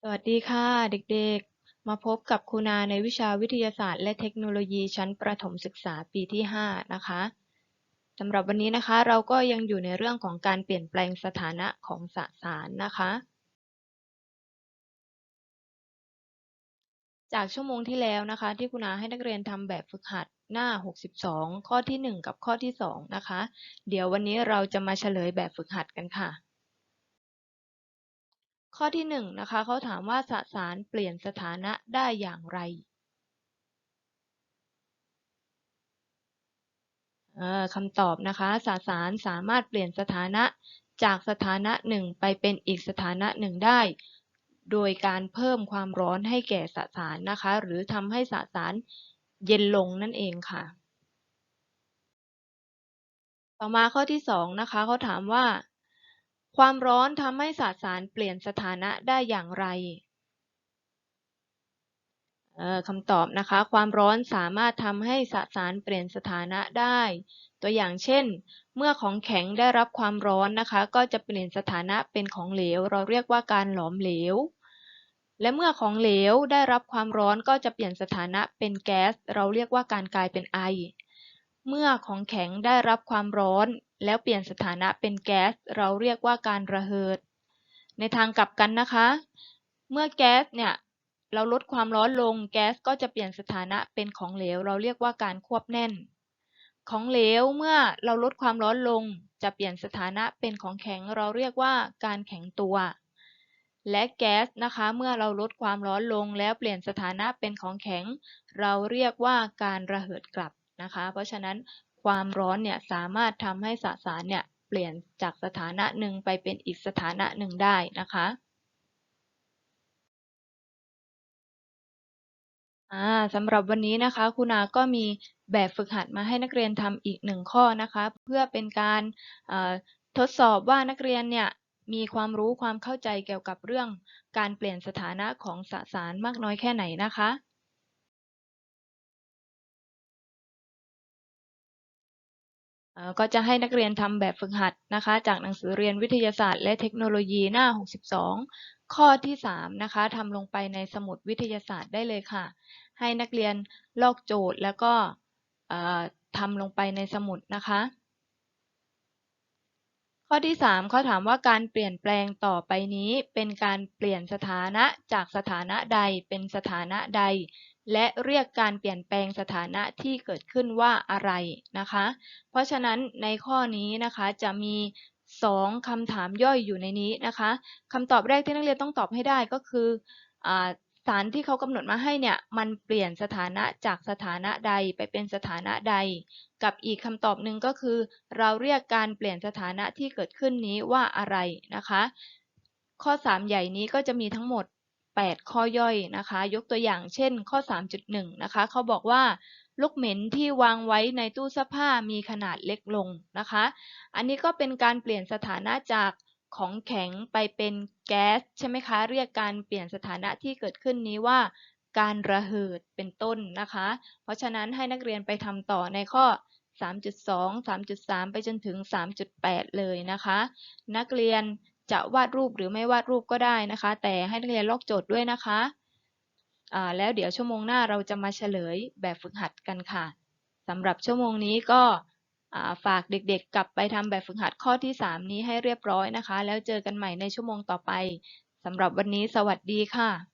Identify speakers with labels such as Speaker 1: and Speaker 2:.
Speaker 1: สวัสดีค่ะ เด็กๆ มาพบกับครูนาในวิชาวิทยาศาสตร์ และเทคโนโลยีชั้นประถมศึกษาปีที่ 5 นะคะสำหรับวันนี้นะคะเราก็ยังอยู่ในเรื่องของการเปลี่ยนแปลงสถานะของสสารนะคะ จากชั่วโมงที่แล้วนะคะ ที่ครูนาให้นักเรียนทำแบบฝึกหัดหน้า 62 ข้อที่ 1 กับข้อที่ 2 นะคะ เดี๋ยววันนี้เราจะมาเฉลยแบบฝึกหัดกันค่ะ ข้อที่หนึ่งนะคะเขาถามว่าสสารเปลี่ยนสถานะได้อย่างไรคำตอบนะคะสสารสามารถเปลี่ยนสถานะจากสถานะหนึ่งไปเป็นอีกสถานะหนึ่งได้ โดยการเพิ่มความร้อนให้แก่สสารนะคะ หรือทำให้สสารเย็นลงนั่นเองค่ะ ต่อมาข้อที่สองนะคะเขาถามว่า ความร้อนทำให้สสารเปลี่ยนสถานะได้อย่างไรคำตอบนะคะ ความร้อนสามารถทำให้สสารเปลี่ยนสถานะได้ ตัวอย่างเช่น เมื่อของแข็งได้รับความร้อนนะคะ ก็จะเปลี่ยนสถานะเป็นของเหลว เราเรียกว่าการหลอมเหลว และเมื่อของเหลวได้รับความร้อนก็จะเปลี่ยนสถานะเป็นแก๊ส เราเรียกว่าการกลายเป็นไอ เมื่อของแข็งได้รับความร้อน แล้วเปลี่ยนสถานะเป็นแก๊ส เราเรียกว่าการระเหิด ในทางกลับกันนะคะ เมื่อแก๊สเนี่ยเราลดความร้อนลงแก๊สก็จะเปลี่ยนสถานะเป็นของเหลว เราเรียกว่าการควบแน่น ของเหลวเมื่อเราลดความร้อนลง จะเปลี่ยนสถานะเป็นของแข็ง เราเรียกว่าการแข็งตัว และแก๊สนะคะเมื่อเราลดความร้อนลงแล้วเปลี่ยนสถานะเป็นของแข็ง เราเรียกว่าการระเหิดกลับนะคะ เพราะฉะนั้น ความร้อนเนี่ยสามารถทำให้สสารเนี่ยเปลี่ยนจากสถานะหนึ่งไปเป็นอีกสถานะหนึ่งได้นะคะอ่าสำหรับวันนี้นะคะคุณอาก็มีแบบฝึกหัดมาให้นักเรียนทำอีกหนึ่งข้อนะคะ เพื่อเป็นการทดสอบว่านักเรียนเนี่ยมีความรู้ความเข้าใจเกี่ยวกับเรื่องการเปลี่ยนสถานะของสสารมากน้อยแค่ไหนนะคะ ก็จะให้นักเรียนทำแบบฝึกหัดนะคะ จากหนังสือเรียนวิทยาศาสตร์ และเทคโนโลยีหน้า 62 ข้อที่ 3 นะคะทำลงไปในสมุดวิทยาศาสตร์ได้เลยค่ะ ให้นักเรียนลอกโจทย์แล้วก็ทำลงไปในสมุดนะคะ ข้อที่ 3 เขาถามว่าการเปลี่ยนแปลงต่อไปนี้ เป็นการเปลี่ยนสถานะจากสถานะใดเป็นสถานะใด และเรียกการเปลี่ยนแปลงสถานะที่เกิดขึ้นว่าอะไรนะคะ เพราะฉะนั้นในข้อนี้นะคะจะมี 2คำถามย่อยอยู่ในนี้นะคะคำตอบแรกที่นักเรียนต้องตอบให้ได้ก็คืออสารที่เขากำหนดมาให้เนี่ยมันเปลี่ยนสถานะจากสถานะใดไปเป็นสถานะใด กับอีกคำตอบหนึ่งก็คือ เราเรียกการเปลี่ยนสถานะที่เกิดขึ้นนี้ว่าอะไรนะคะ ข้อ 3 ใหญ่นี้ก็จะมีทั้งหมด 8 ข้อย่อยนะคะ ยกตัวอย่างเช่นข้อ 3.1 นะคะเขาบอกว่าลูกเหม็นที่วางไว้ในตู้เสื้อผ้ามีขนาดเล็กลงนะคะ อันนี้ก็เป็นการเปลี่ยนสถานะจากของแข็งไปเป็นแก๊สใช่ไหมคะ เรียกการเปลี่ยนสถานะที่เกิดขึ้นนี้ว่าการระเหิดเป็นต้นนะคะ เพราะฉะนั้นให้นักเรียนไปทำต่อในข้อ 3.2 3.3 ไปจนถึง 3.8 เลยนะคะ นักเรียน จะวาดรูปหรือไม่วาดรูปก็ได้นะคะ แต่ให้นักเรียนลอกโจทย์ด้วยนะคะแล้วเดี๋ยวชั่วโมงหน้าเราจะมาเฉลยแบบฝึกหัดกันค่ะสำหรับชั่วโมงนี้ก็ฝากเด็กๆ กลับไปทำแบบฝึกหัดข้อที่ 3 นี้ให้เรียบร้อยนะคะ แล้วเจอกันใหม่ในชั่วโมงต่อไปสำหรับวันนี้สวัสดีค่ะ